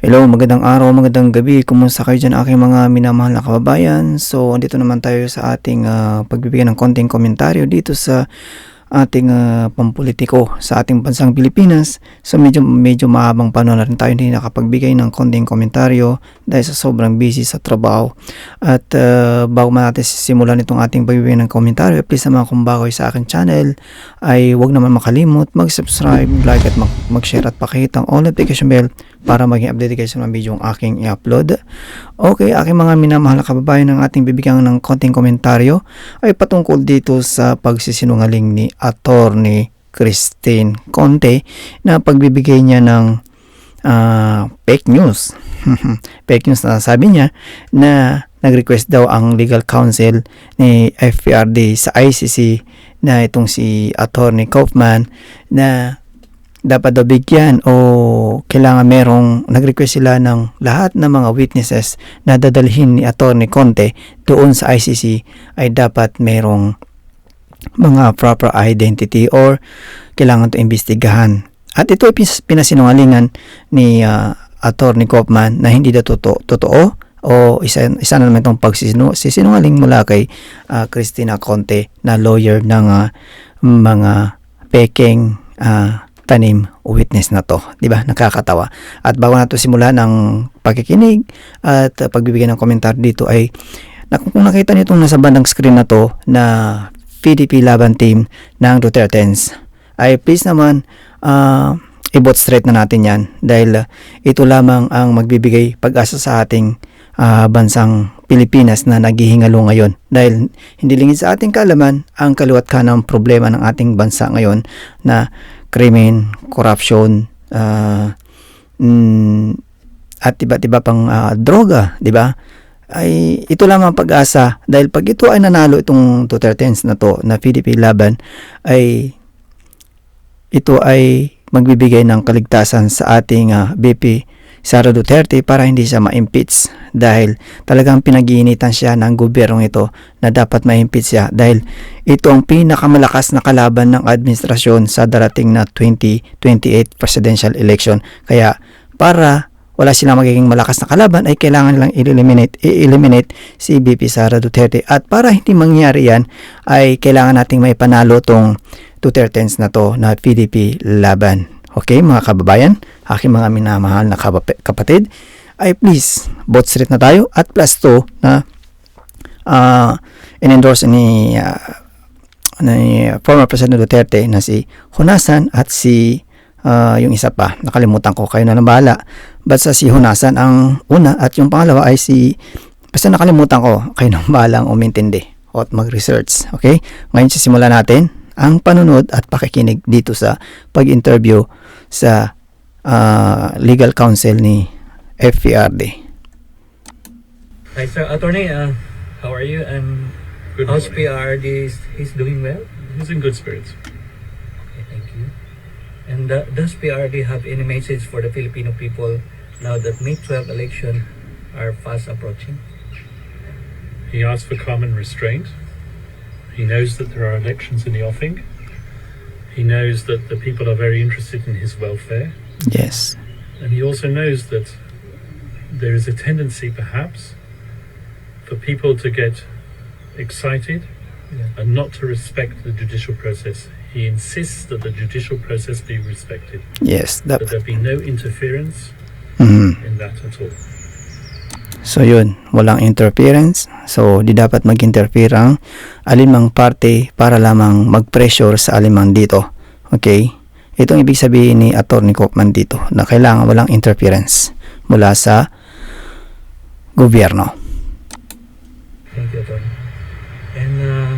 Hello, magandang araw, magandang gabi. Kumusta kayo dyan aking mga minamahal na kababayan? So, andito naman tayo sa ating ah, pagbibigyan ng konting komentaryo dito sa ating ah, pampolitiko sa ating bansang Pilipinas. So, medyo, medyo mahabang panahon na rin tayo hindi nakapagbigay ng konting komentaryo dahil sa sobrang busy sa trabaho. At ah, bago man natin simulan itong ating pagbibigay ng komentaryo, please naman kung bago sa aking channel, ay huwag naman makalimot mag-subscribe, like at mag- mag-share at pakihit ang all notification bell para maging updated kayo sa mga video ang aking i-upload. Okay, aking mga minamahal na kababayan ng ating bibigyan ng konting komentaryo ay patungkol dito sa pagsisinungaling ni Attorney Christine Conte na pagbibigay niya ng ah, fake news. fake news na sabi niya na nag-request daw ang legal counsel ni FPRD sa ICC na itong si Attorney Kaufman na dapat daw bigyan o kailangan merong nag-request sila ng lahat ng mga witnesses na dadalhin ni Attorney Conte doon sa ICC ay dapat merong mga proper identity or kailangan to imbestigahan. At ito ay pinasinungalingan ni ah, Attorney Kaufman na hindi daw totoo, totoo o isa, isa na naman itong pagsisinungaling mula kay ah, Christina Conte na lawyer ng ah, mga peking ah, tanim witness na to, 'di ba? Nakakatawa. At bago nato simulan ang pakikinig at pagbibigyan ng komentar dito ay nak- kung nakita niyo itong nasa bandang screen na to na PDP laban team ng Dutertens ay please naman uh, i-vote straight na natin yan dahil ito lamang ang magbibigay pag-asa sa ating uh, bansang Pilipinas na naghihingalo ngayon dahil hindi lingid sa ating kaalaman ang kaliwat ka ng problema ng ating bansa ngayon na krimen, corruption, ah, mm, at iba't iba pang ah, droga, di ba? Ay ito lamang ang pag-asa dahil pag ito ay nanalo itong Dutertens na to na PDP laban ay ito ay magbibigay ng kaligtasan sa ating ah, BP Sara Duterte para hindi siya ma-impeach dahil talagang pinag-iinitan siya ng gobyernong ito na dapat ma-impeach siya dahil ito ang pinakamalakas na kalaban ng administrasyon sa darating na 2028 presidential election. Kaya para wala silang magiging malakas na kalaban ay kailangan nilang i-eliminate, i-eliminate si BP Sara Duterte. At para hindi mangyari yan ay kailangan nating may panalo tong Dutertens na to na PDP laban. Okay mga kababayan, aking mga minamahal na kapatid, ay please, vote straight na tayo at plus 2 na uh, in-endorse ni, uh, ni former President Duterte na si Honasan at si uh, yung isa pa, nakalimutan ko, kayo na lang bahala. Basta si Honasan ang una at yung pangalawa ay si, basta nakalimutan ko, kayo na bahala ang umintindi at mag-research. Okay? Ngayon simulan natin ang panunod at pakikinig dito sa pag-interview sa uh, legal counsel ni FPRD. Hi, sir. Attorney, uh, how are you? And Good how's morning. PRD? Is, he's doing well? He's in good spirits. Okay, thank you. And uh, does PRD have any message for the Filipino people now that May 12 election are fast approaching? He asked for common restraint. He knows that there are elections in the offing. He knows that the people are very interested in his welfare. Yes. And he also knows that there is a tendency, perhaps, for people to get excited Yeah. and not to respect the judicial process. He insists that the judicial process be respected, Yes. that Dapat. there be no interference Mhm. in that at all. So yun, walang interference. So di dapat mag-interfere ang alinmang parte para lamang mag-pressure sa alinmang dito. Okay? Ito ang ibig sabihin ni Attorney Kaufman dito na kailangan walang interference mula sa gobyerno. Thank you, Attorney. And uh,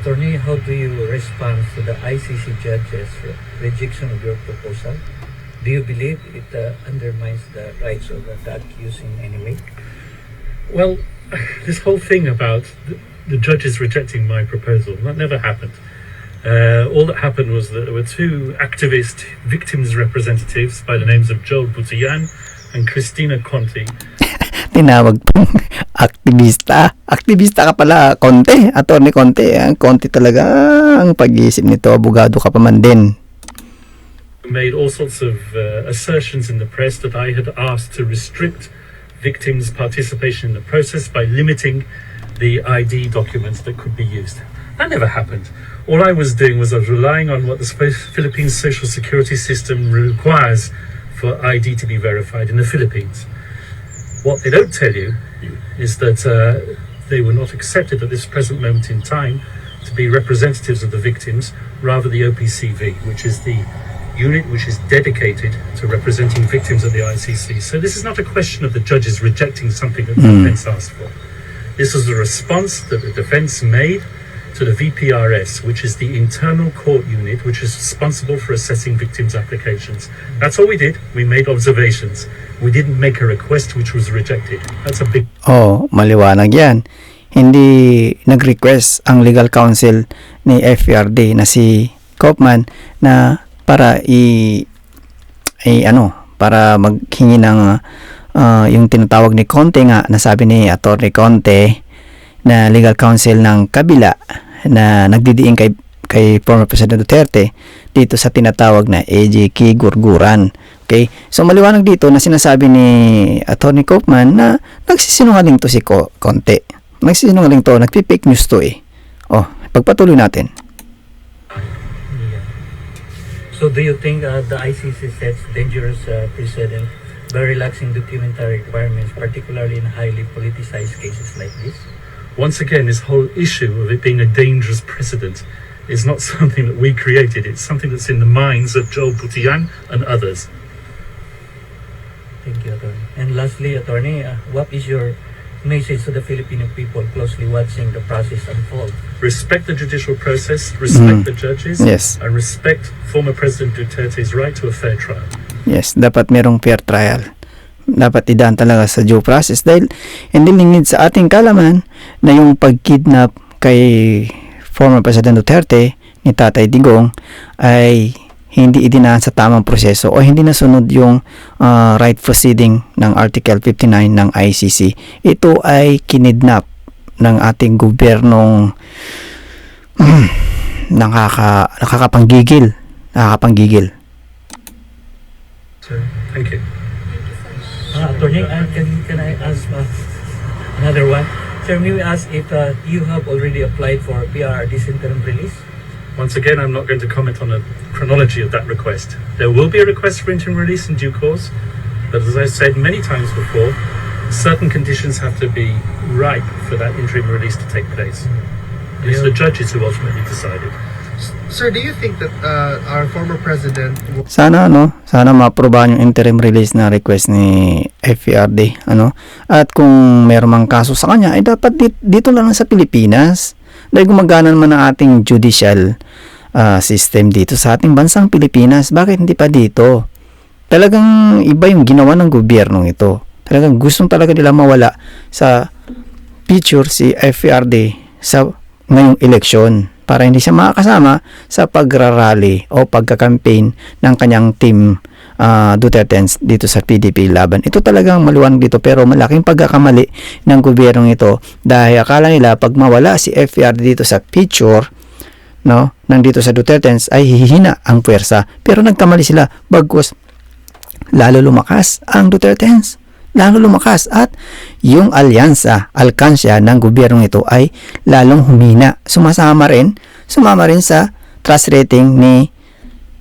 Attorney, how do you respond to the ICC judge's re- rejection of your proposal? Do you believe it uh, undermines the rights of the accused in any way? Well, this whole thing about the, the judges rejecting my proposal, that never happened. Uh, all that happened was that there were two activist victims representatives by the names of Joel Butian and Christina Conti Tinawag pang aktivista. Aktivista ka pala, Conte. Attorney Conte. Ang Conte talaga ang pag-iisip nito. Abogado ka pa man din. Made all sorts of uh, assertions in the press that I had asked to restrict victims' participation in the process by limiting the ID documents that could be used. That never happened. All I was doing was I was relying on what the Philippines social security system requires for ID to be verified in the Philippines. What they don't tell you is that uh, they were not accepted at this present moment in time to be representatives of the victims, rather the OPCV, which is the unit which is dedicated to representing victims at the ICC. So this is not a question of the judges rejecting something that the hmm. defence asked for. This was a response that the defence made to the VPRS, which is the internal court unit which is responsible for assessing victims' applications. That's all we did. We made observations. We didn't make a request which was rejected. That's a big Oh, maliwanag yan. Hindi nag-request ang legal counsel ni FPRD na si Kaufman na para i, i ano, para maghingi ng ah, yung tinatawag ni Conte nga, nasabi ni Attorney Conte na legal counsel ng kabila na nagdidiin kay kay former President Duterte dito sa tinatawag na AJK Gurguran. Okay? So maliwanag dito na sinasabi ni Attorney Kaufman na nagsisinungaling to si Conte. Nagsisinungaling to, nagpi-fake news to eh. Oh, pagpatuloy natin. So do you think uh, the ICC sets dangerous uh, precedent by relaxing documentary requirements, particularly in highly politicized cases like this? once again, this whole issue of it being a dangerous precedent is not something that we created. It's something that's in the minds of Joel Butian and others. Thank you, Attorney. And lastly, Attorney, uh, what is your message to the Filipino people closely watching the process unfold? Respect the judicial process, respect Mhm. the judges, Yes. and respect former President Duterte's right to a fair trial. Yes, dapat merong fair trial. Dapat idaan talaga sa due process dahil hindi lingid sa ating kalaman na yung pagkidnap kay former President Duterte ni Tatay Digong ay hindi idinaan sa tamang proseso o hindi nasunod yung ah, right proceeding ng Article 59 ng ICC. Ito ay kinidnap ng ating gobyernong nakaka, nakakapanggigil. Nakakapanggigil. So, thank you. Uh, attorney, uh, can, can I ask uh, another one? Sir, may we ask if uh, you have already applied for PRRD's interim release? Once again, I'm not going to comment on the chronology of that request. There will be a request for interim release in due course, but as I said many times before, certain conditions have to be ripe for that interim release to take place. It's the judges who ultimately decided. Sir, do you think that uh, our former president Sana ano, sana maaprobahan yung interim release na request ni FPRD, ano? At kung meron mang kaso sa kanya, ay dapat dit- dito lang sa Pilipinas. Dahil gumagana naman ang ating judicial ah, system dito sa ating bansang Pilipinas. Bakit hindi pa dito? Talagang iba yung ginawa ng gobyernong ito. Talagang gustong talaga nila mawala sa picture si FPRD sa ngayong eleksyon para hindi siya makakasama sa pagrarally o pagka-campaign ng kanyang team ah, Dutertens dito sa PDP laban. Ito talagang maluwang dito pero malaking pagkakamali ng gobyernong ito dahil akala nila pag mawala si FPR dito sa picture no, nang dito sa Dutertens ay hihina ang puwersa. Pero nagkamali sila bagkus lalo lumakas ang Dutertens lalo lumakas at yung alyansa, alkansya ng gobyernong ito ay lalong humina. Sumasama rin, sumama rin sa trust rating ni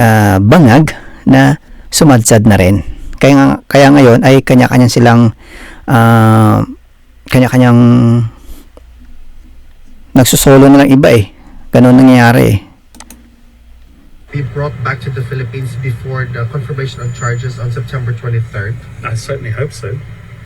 ah, Bangag na sumadsad na rin. Kaya, nga- kaya ngayon ay kanya-kanyang silang ah, kanya-kanyang nagsusolo na lang iba eh. Ganon nangyayari eh. be brought back to the Philippines before the confirmation of charges on September 23rd? I certainly hope so.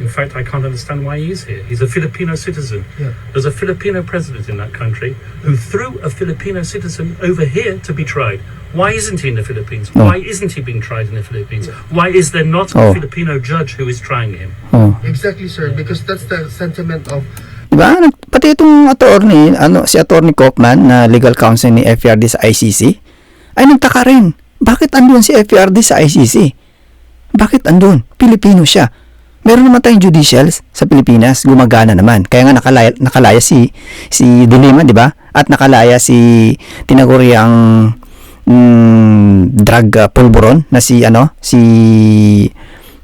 In fact, I can't understand why he is here. He's a Filipino citizen. Yeah. There's a Filipino president in that country who threw a Filipino citizen over here to be tried. Why isn't he in the Philippines? No. Why isn't he being tried in the Philippines? Why is there not Oh. a Filipino judge who is trying him? Oh. Exactly, sir, because that's the sentiment of Diba? Pati itong attorney, ano, si attorney Kaufman na legal counsel ni FPRD sa ICC, ay nagtaka rin. Bakit andun si FPRD sa ICC? Bakit andun? Pilipino siya. Meron naman tayong judicials sa Pilipinas, gumagana naman. Kaya nga nakalaya, nakalaya si si Dilima, di ba? At nakalaya si tinaguri ang mm, drug uh, pulburon na si ano si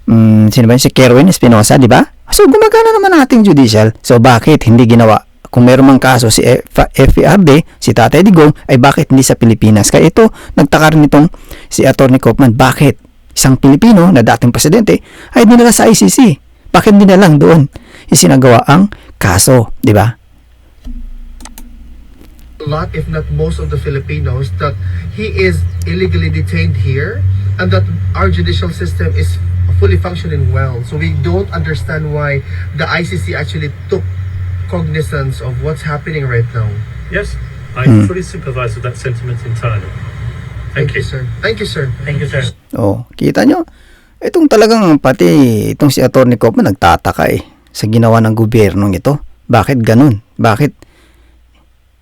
mm, sino ba yun? si Kerwin Espinosa, di ba? So gumagana naman ating judicial. So bakit hindi ginawa? Kung meron mang kaso si FERD, si Tatay Digong, ay bakit hindi sa Pilipinas? Kaya ito, nagtaka rin itong si Atty. Kaufman, bakit isang Pilipino na dating presidente ay dinala sa ICC? Bakit hindi na lang doon isinagawa ang kaso, di ba? a lot, if not most of the Filipinos, that he is illegally detained here and that our judicial system is fully functioning well. So we don't understand why the ICC actually took cognizance of what's happening right now. Yes, I Hmm. fully sympathise with that sentiment entirely. Thank you. sir. Thank you, sir. Thank you, sir. Oh, kita nyo? Itong talagang pati itong si Atty. Kaufman nagtataka eh sa ginawa ng gobyernong ito. Bakit ganun? Bakit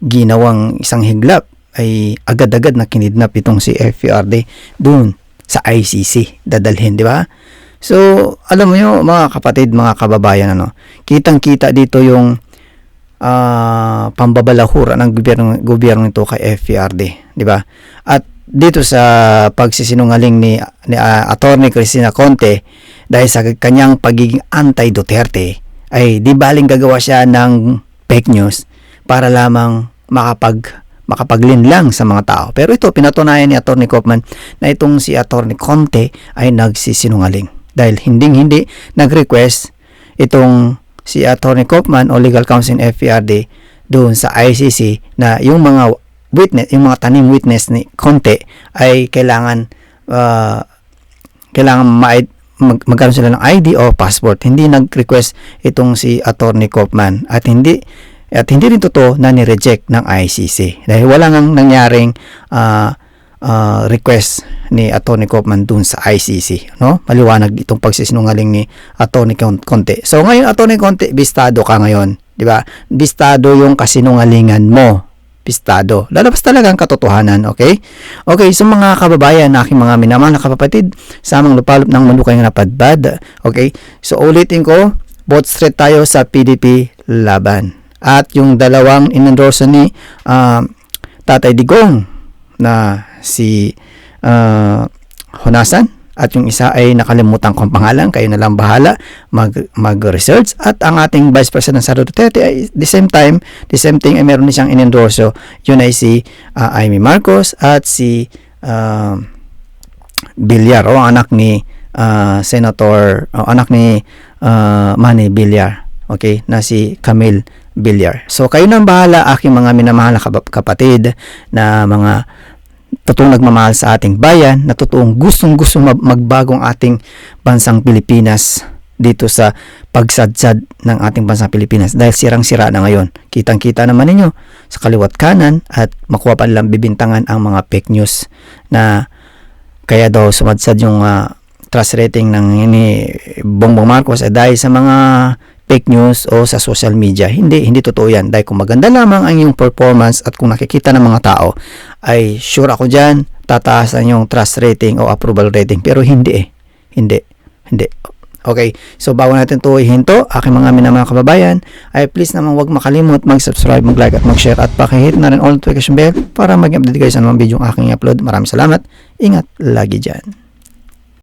ginawang isang higlap ay agad-agad na kinidnap itong si FPRD doon sa ICC dadalhin, di ba? So, alam mo yun, mga kapatid, mga kababayan, ano, kitang-kita dito yung ah pambabalahura ng gobyerno gobyerno nito kay FPRD, di ba? At dito sa pagsisinungaling ni ni ah, Attorney Cristina Conte dahil sa kanyang pagiging anti-Duterte ay di baling gagawa siya ng fake news para lamang makapag makapaglinlang sa mga tao. Pero ito pinatunayan ni Attorney Kaufman na itong si Attorney Conte ay nagsisinungaling dahil hinding-hindi nag-request itong si Attorney Kaufman o Legal Counsel in FPRD doon sa ICC na yung mga witness, yung mga tanim witness ni Conte ay kailangan ah, kailangan ma- mag magkaroon sila ng ID o passport. Hindi nag-request itong si Attorney Kaufman at hindi at hindi rin totoo na ni-reject ng ICC dahil wala nang nangyaring ah, ah, request ni Attorney Kaufman dun sa ICC no? Maliwanag itong pagsisinungaling ni Attorney Con- Conte so ngayon Attorney Conte bistado ka ngayon di ba? Bistado yung kasinungalingan mo pistado. Lalabas talaga ang katotohanan, okay? Okay, so mga kababayan, aking mga minamahal na kapatid, samang lupalop ng manukay nga napadbad, okay? So ulitin ko, vote straight tayo sa PDP laban. At yung dalawang inendorso ni ah, Tatay Digong na si ah, Honasan at yung isa ay nakalimutan kong pangalan, kayo na lang bahala mag, mag-research. At ang ating Vice President Sara Duterte ay the same time, the same thing ay meron din siyang inendorso. Yun ay si ah, Amy Marcos at si ah, Villar o anak ni ah, Senator o anak ni ah, Manny Villar okay na si Camille Villar. So kayo nang bahala aking mga minamahal na kap- kapatid na mga totoong nagmamahal sa ating bayan na totoong gustong gustong magbagong ating bansang Pilipinas dito sa pagsadsad ng ating bansang Pilipinas dahil sirang-sira na ngayon. Kitang-kita naman ninyo sa kaliwat kanan at makuha pa nilang bibintangan ang mga fake news na kaya daw sumadsad yung ah, trust rating ng ini Bongbong Marcos ay dahil sa mga fake news o sa social media. Hindi, hindi totoo yan. Dahil kung maganda lamang ang iyong performance at kung nakikita ng mga tao, ay sure ako dyan, tataasan yung trust rating o approval rating. Pero hindi eh. Hindi. Hindi. Okay, so bago natin ito ihinto, aking mga minamahal kababayan, ay please naman huwag makalimot mag-subscribe, mag-like at mag-share at pakihit na rin all notification bell para mag-update kayo sa mga video aking upload. Maraming salamat. Ingat lagi dyan.